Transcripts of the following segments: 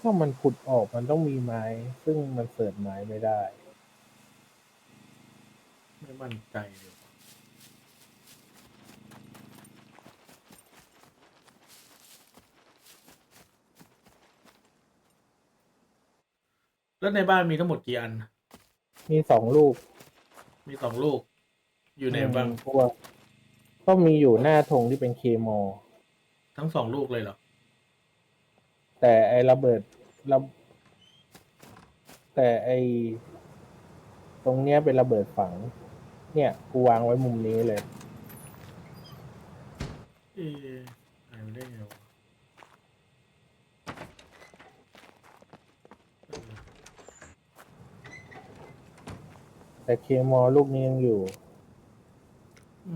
ถ้ามันขุดออกมันต้องมีไม้ ซึ่งมันเสิร์ชไม้ไม่ได้ ไม่มั่นใจเลยว่ะแล้วในบ้านมีทั้งหมดกี่อัน มีสองลูกมีสองลูก อยู่ในบ้างเพราะว่าก็มีอยู่หน้าธงที่เป็นเคมอทั้งสองลูกเลยเหรอ แต่ไอระเบิดระแต่ไอตรงเนี้ยเป็นระเบิดฝัง เนี่ยกูวางไว้มุมนี้เลย เอ๊ะหายไปได้ไงวะเออแต่เคมอลูกนี้ยังอยู่ อื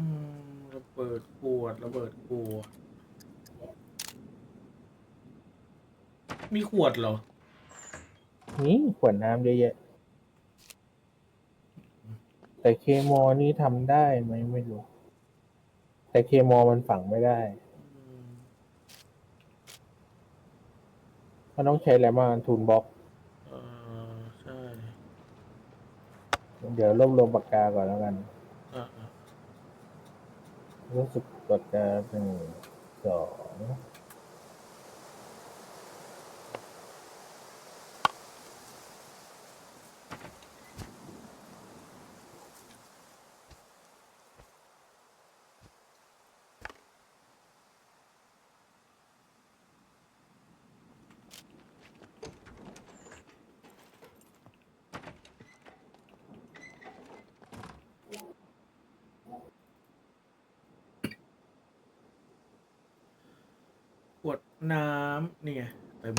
มระเบิดขวดระเบิดขวด มีขวดเหรอ นี่ขวดน้ำเยอะแยะ แต่เคมอนี่ทำได้ไหมไม่รู้ แต่เคมอมันฝังไม่ได้อืมมันต้องใช้อะไรบ้างทูนบ็อก เออใช่เดี๋ยวรวบรวมปากกาก่อนแล้วกัน อะอะรู้สึกปากกาหนึ่งสอง ขวดน้ำนี่ไงเต็ม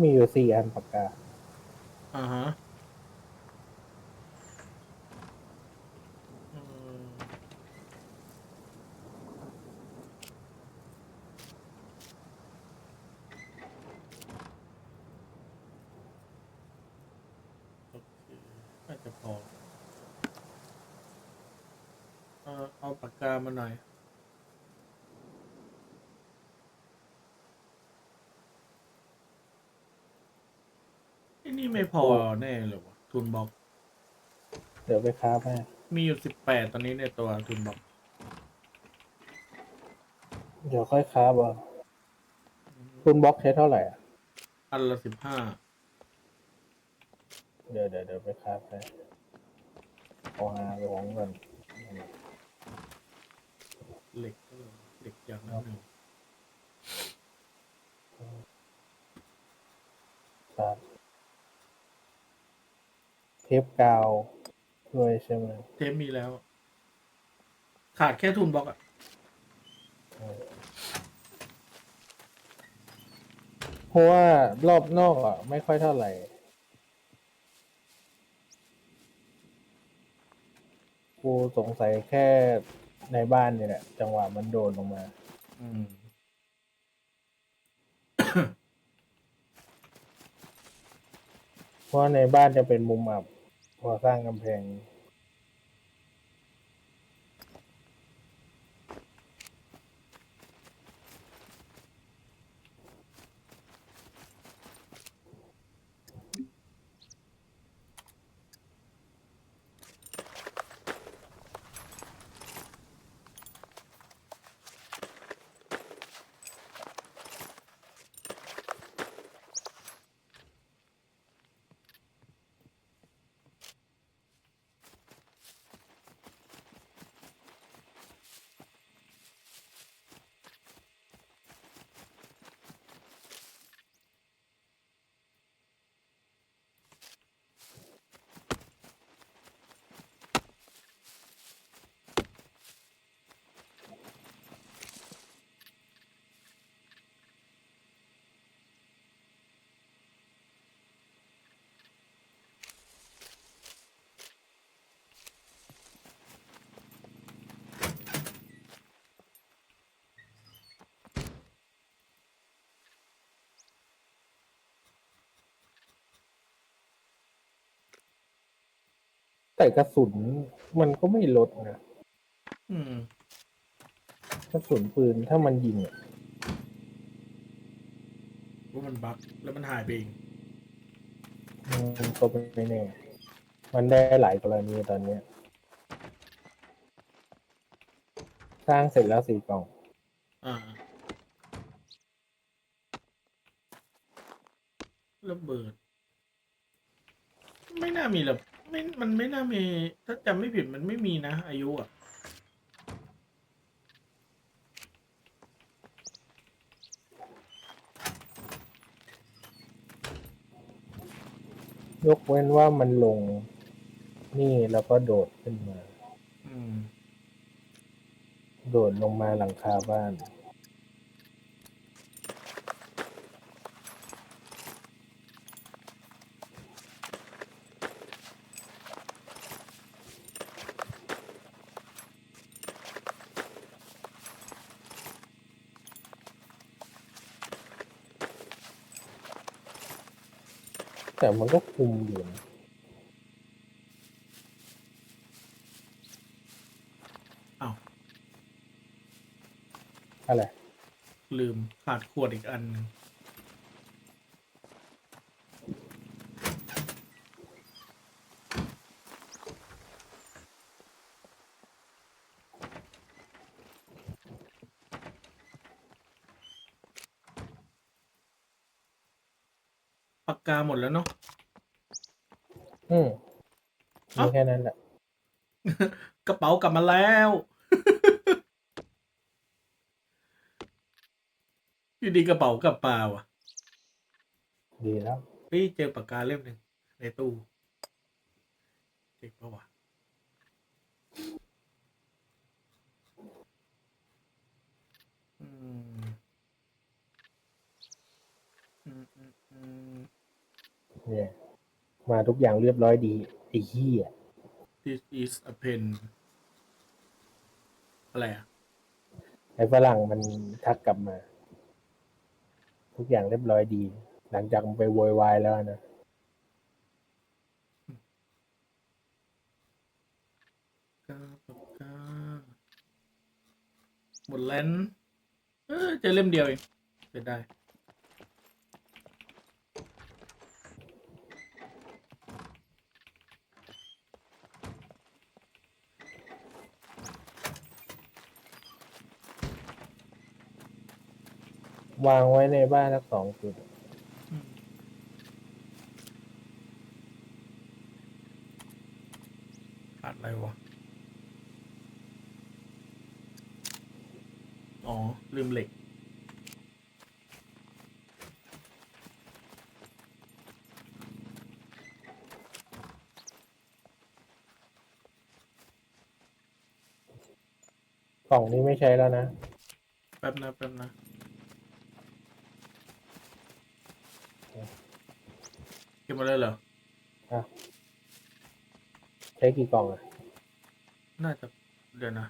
มีอยู่สี่อันปากกา อ่าฮะอืมโอเคน่าจะพอเออเอาปากกามาหน่อย ไอ้นี่ไม่พอแน่เลยวะทุนบอก เดี๋ยวไปค้าบให้มีอยู่สิบแปดตอนนี้ในตัวทุนบอก เดี๋ยวค่อยค้าบเอาทูนบ็อกใช้เท่าไหร่อะอันละสิบห้าเดี๋ยวเดี๋ยวเดี๋ยวไปค้าบให้ขอหาของก่อนเหล็กก็เหล็กอย่างนั้นหนึ่ง ครับเท ปกาวด้วยใช่ไหมเทปมีแล้ว ขาดแค่ทุนบล็อกอะเพราะว่ารอบนอกอะ ไม่ค่อยเท่าไหร่ กูสงสัยแค่ในบ้านเนี่ยแหละจังหวะมันโดนลงมา อืม เพราะว่าในบ้านจะเป็นมุมอับ พอสร้างกำแพง แต่กระสุนมันก็ไม่ลดนะอืม กระสุนปืนถ้ามันยิงอะว่ามันบั๊กแล้วมันหายไปเองมันก็ไม่แน่ มันได้หลายกรณีตอนเนี้ย สร้างเสร็จแล้วสี่กล่อง อ่าระเบิด ไม่น่ามีหรอก ไม่มันไม่น่ามี ถ้าจำไม่ผิดมันไม่มีนะ อายุอะ ยกเว้นว่ามันลงนี่แล้วก็โดดขึ้นมา อืม โดดลงมาหลังคาบ้าน แต่มันก็คุมอยู่นะอ้าว อะไรลืมขาดขวดอีกอันหนึ่ง กกาหมดแล้วเนาะอืมเอ้ามีแค่นั้นแหละ กระเป๋ากลับมาแล้ว อยู่ดีกระเป๋ากลับเปล่าอะดีแล้วเฮ้ยเจอปากกาเล่มหนึ่งในตู้เจ๊กปะวะอืมอืมอืมอืม เนี่ย มาทุกอย่างเรียบร้อยดีไอ้เหี้ย this is a pen อะไรอะไอ้ฝรั่งมันทักกลับมา ทุกอย่างเรียบร้อยดี หลังจากมันไปโวยวายแล้วนะกาปากกาหมดแล้วนะเออเจอเล่มเดียวเองเสร็จได้ วางไว้ในบ้านสักสองจุดอืมขาดอะไรวะ อ๋อ ลืมเหล็ก กล่องนี้ไม่ใช้แล้วนะ แป๊บนะ แป๊บนะ เก็บมาเลยเหรอ ใช้กี่กล่องอะน่าจะเดี๋ยวนะ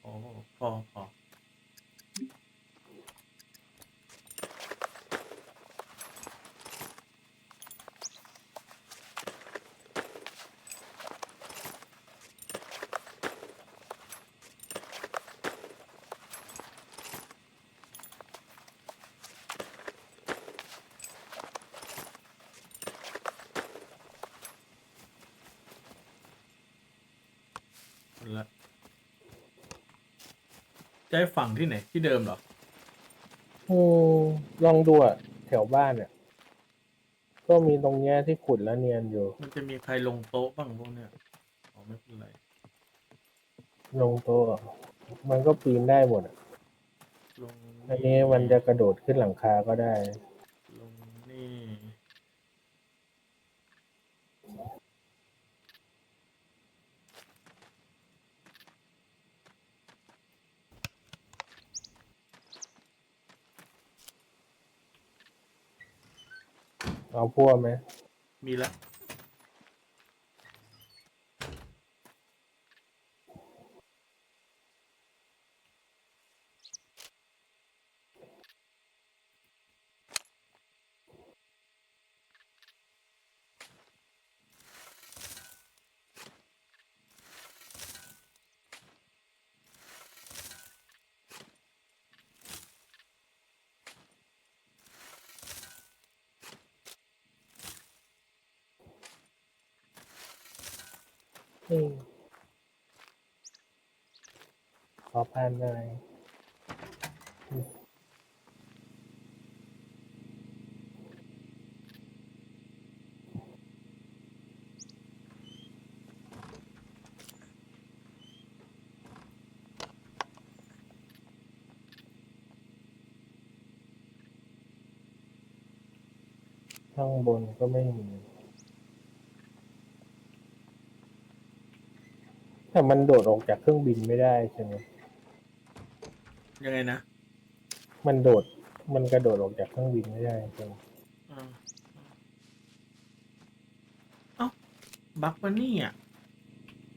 โอ้พอพอ หมดละจะให้ฝังที่ไหน ที่เดิมเหรอโอ้ลองดูอะแถวบ้านเนี่ย ก็มีตรงเนี้ยที่ขุดแล้วเนียนอยู่ มันจะมีใครลงโต๊ะบ้างพวกเนี้ยอ๋อไม่เป็นไรลงโต๊ะอะมันก็ปีนได้หมดอะลงอันนี้มันจะกระโดดขึ้นหลังคาก็ได้ ลงนี่ เอาพั่วไหมมีละ อืมขอผ่านหน่อยข้างบนก็ไม่มี แต่มันโดดออกจากเครื่องบินไม่ได้ใช่ไหมยังไงนะมันโดด มันกระโดดออกจากเครื่องบินไม่ได้ใช่ไหมอ่าเอ้าบักมันนี่อะ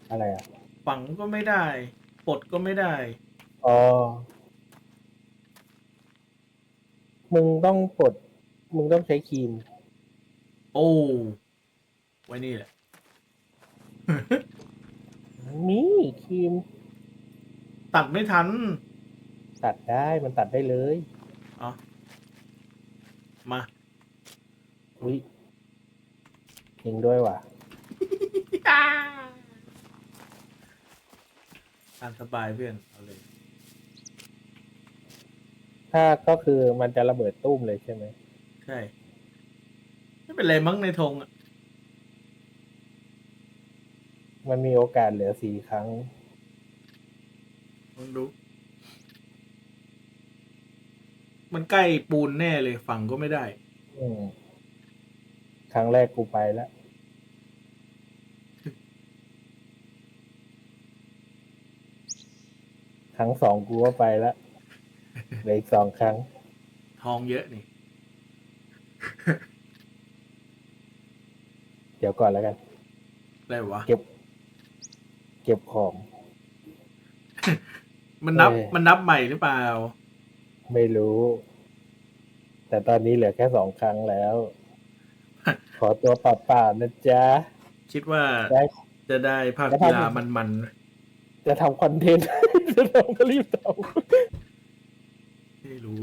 อะไรอะฝังก็ไม่ได้ปลดก็ไม่ได้ อ๋อมึงต้องปลดมึงต้องใช้ครีม โอ้ไว้นี่แหละ มีครีมตัดไม่ทัน ตัดได้มันตัดได้เลยเอ๋อมา อุ้ยจริงด้วยว่ะ ตามสบายเพื่อน เอาเลย ถ้าก็คือมันจะระเบิดตุ้มเลยใช่ไหม ใช่ ไม่เป็นไรมั้งในธงอะ มันมีโอกาสเหลือสี่ครั้ง ลองดู มันใกล้ปูนแน่เลยฝั่งก็ไม่ได้ อืมครั้งแรกกูไปแล้ว ครั้งสองกูก็ไปแล้วเหลืออีกสองครั้ง ทองเยอะนี่ เดี๋ยวก่อนแล้วกัน อะไรวะ เก็บ เก็บของ มันนับ เอ้ยมันนับใหม่หรือเปล่า ไม่รู้ แต่ตอนนี้เหลือแค่สองครั้งแล้ว ขอตัวเปล่าๆนะจ๊ะคิดว่าได้ จะได้ภาคแล้วกีภาคฬามันจะทำคอนเทนต์ จะทำก็รีบทๆไม่รู้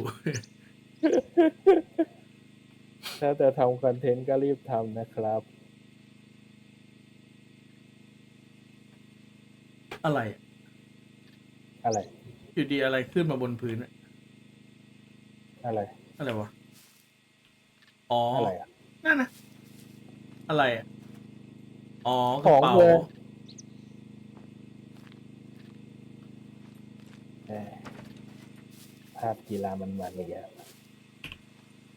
ำถ้าจะทำคอนเทนต์ก็รีบทำนะครับ อะไรอะอะไร อยู่ดีอะไรขึ้นมาบนพื้นอะอะไร อะไรวะ อ๋อออะไรอะนั่นนะอะไรอะอ๋อกขระองเป๋าเลยเอ้ยภาพกีฬามันมันอีกแล้ว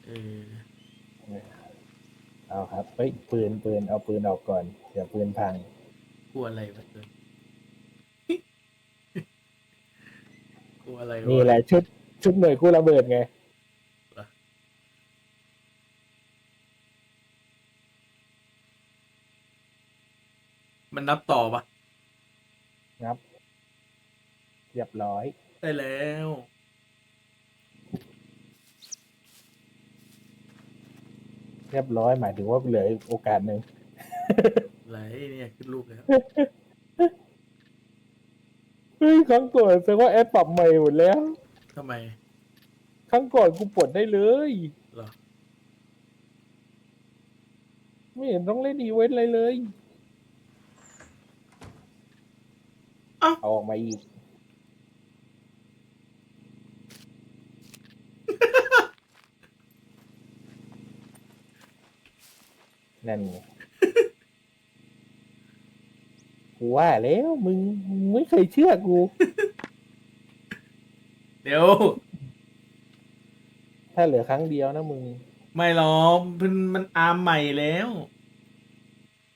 เออเอาครับเฮ้ยปืนปืนเอาปืนออกก่อนเดี๋ยวปืนพังกลัวอะไรวะเกิน กลัวอะไรนี่วะแหละชุดชุดหน่วยกู้ระเบิดไงมันนับต่อปะงับ เรียบร้อย ได้แล้ว เรียบร้อยหมายถึงว่าเหลืออีกโอกาสหนึ่ง ไหลเนี่ยขึ้นรูปแล้ว เฮ้ยครั้งก่อนแสดงว่าแอดปรับใหม่หมดแล้ว ทำไมครั้งก่อนกูปลดได้เลย เหรอไม่เห็นต้องเล่นอีเวนต์อะไรเลยเอ้า เอาออกมาอีก นั่นไง กูว่าแล้วมึงมึงไม่เคยเชื่อกู เดี๋ยว ถ้าเหลือครั้งเดียวนะมึง ไม่หรอกมันมันอาร์มใหม่แล้ว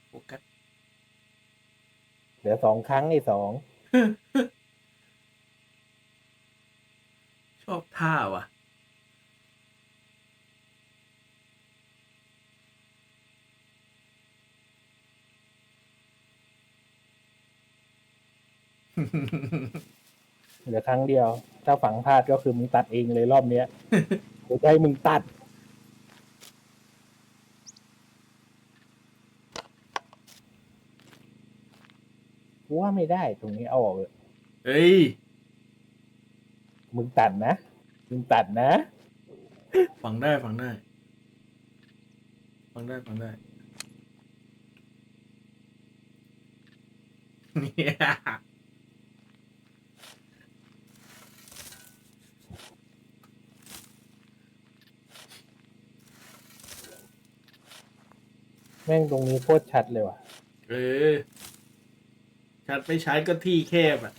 โฟกัสเหลือสองครั้งไอ้สอง ชอบท่าว่ะ เหลือครั้งเดียว ถ้าฝังพลาดก็คือมึงตัดเองเลยรอบเนี้ยกูจะให้มึงตัด กูว่าไม่ได้ตรงนี้เอาออกเลยเฮ้ยมึงตัดนะ มึงตัดนะ ฟังได้ฟังได้ ฟังได้ฟังได้ เนี่ย แม่งตรงนี้โคตรชัดเลยว่ะ เออ ชัดไม่ใช้ก็ที่แคบอะ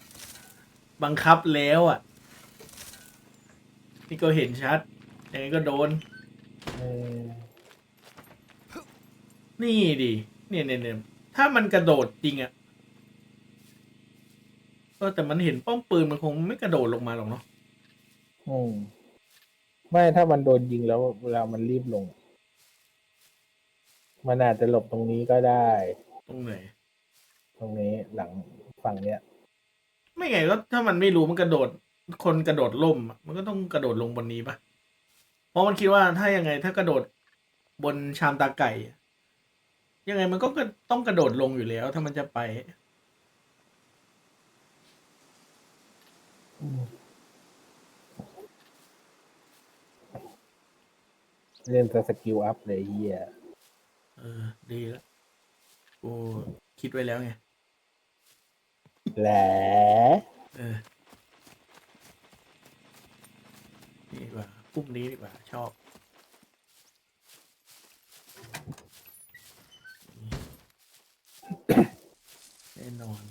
บังคับแล้วอะ นี่ก็เห็นชัดยังไงก็โดน เออ นี่ดิเนี่ยเนี่ยเนี่ยถ้ามันกระโดดจริงอะ่ะก็แต่มันเห็นป้อมปืนมันคงไม่กระโดดลงมาหรอกเนาะ อืม ไม่ถ้ามันโดนยิงแล้วเวลามันรีบลง มันอาจจะหลบตรงนี้ก็ได้ ตรงไหน ตรงนี้หลังฝั่งเนี้ย ไม่ไงก็ถ้ามันไม่รู้มันกระโดด คนกระโดดล่มอะมันก็ต้องกระโดดลงบนนี้ปะเพราะมันคิดว่าถ้ายังไงถ้ากระโดดบนชามตาไก่อะยังไงมันก็ต้องกระโดดลงอยู่แล้ว ถ้ามันจะไปอืมเล่นแต่สกิลอัพเลยเฮียเออ ดีแล้วกูคิดไว้แล้วไง แหละเออ นี่ดีกว่าปุ่มนี้ดีกว่า ชอบ แน่นอน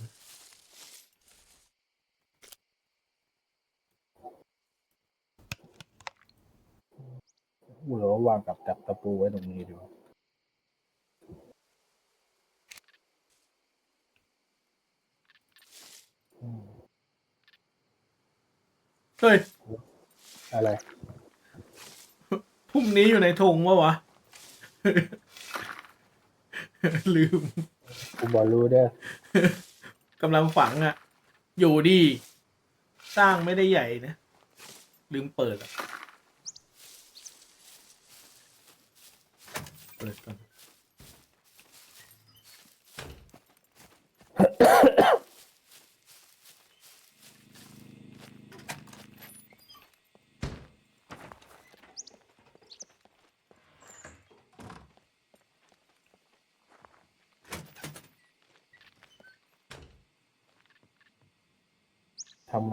กูเหลือว่าวางกับจับตะปูไว้ตรงนี้ดีกว่า เฮ้ย อะไรพุ่มนี้อยู่ในธงวะวะ ลืมกูบอกรู้เด้อกำลังฝังอะ่ะ อยู่ดี สร้างไม่ได้ใหญ่นะ ลืมเปิดอะเปิดก่อน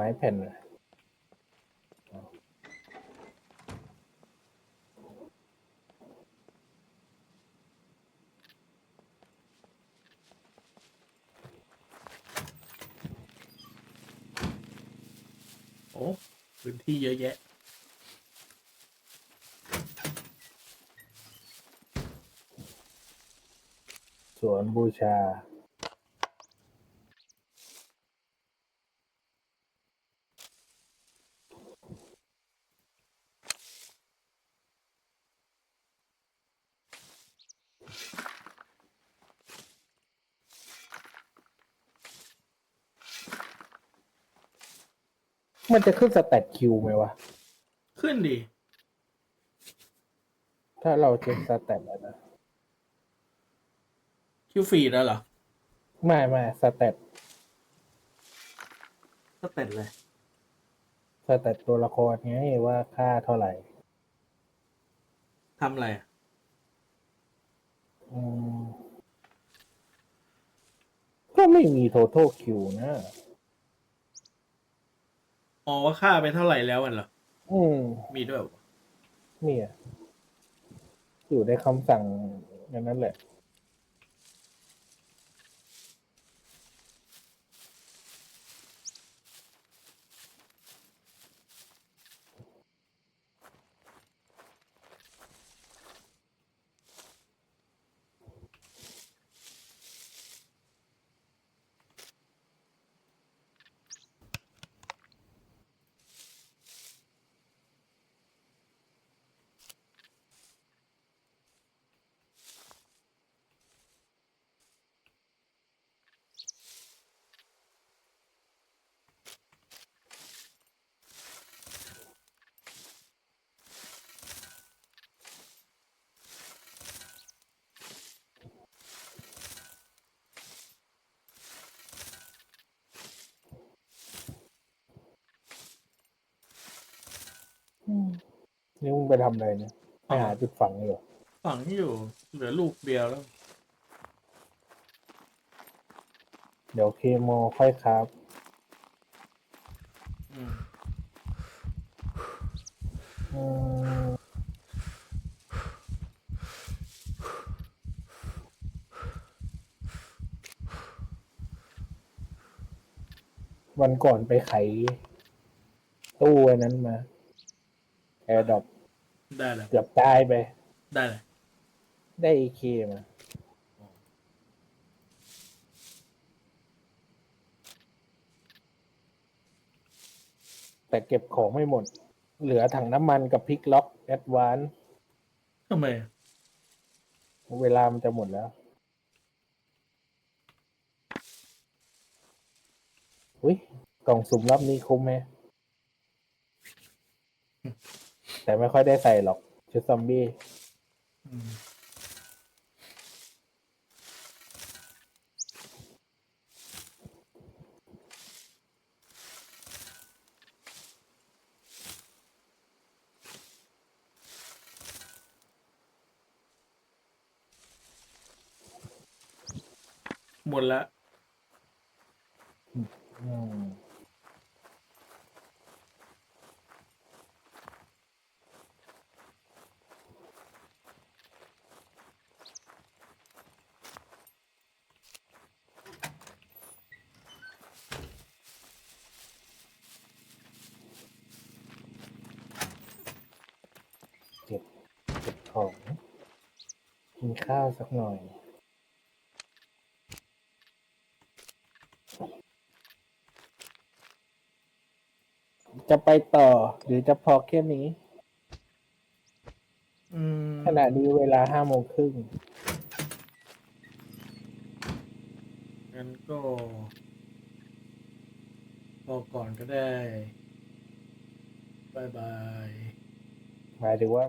ม้แผ่นน่ะโอ้พื้นที่เยอะแยะ สวนบูชา มันจะขึ้นสแตทคิวไหมวะ ขึ้นดีถ้าเราเช็คสแตทแล้วนะคิวฟีดแล้วเหรอ ไม่ไม่สแตทก็เต็ดเลย สแตทตัวละครไงว่าค่าเท่าไหร่ ทำอะไรอะอืมก็ไม่มี total Q นะ อ๋อว่าค่าไปเท่าไหร่แล้วอันเหรอ อืมมีด้วยเหรอ เนี่ย อยู่ในคำสั่งอย่างนั้นแหละ อืม นี่มึงไปทำอะไรเนี่ยไปหาจุดฝังอยู่เหรอฝังอยู่เหลือลูกเดียวแล้ว เดี๋ยวเคโมค่อยครับ อืมอืมวันก่อนไปไขตู้อันนั้นมา แอร์ดอปได้เลยเกือบตายไป ได้เลยได้เอเคมา แต่เก็บของไม่หมด เหลือถังน้ำมันกับพลิกล็อกแอดวานทำไมอะเวลามันจะหมดแล้วอุ้ยกล่องสุ่มรอบนี้คุ้มไหม แต่ไม่ค่อยได้ใส่หรอก ชุดซอมบี้อืมหมดละ อืม เก็บ เก็บของ กิ นข้าวสักหน่อย จะไปต่อหรือจะพอแค่นี้ อืมขณะนี้เวลาห้าโมงครึ่งงั้นก็พอก่อนก็ได้บายบาย หมายถึงว่า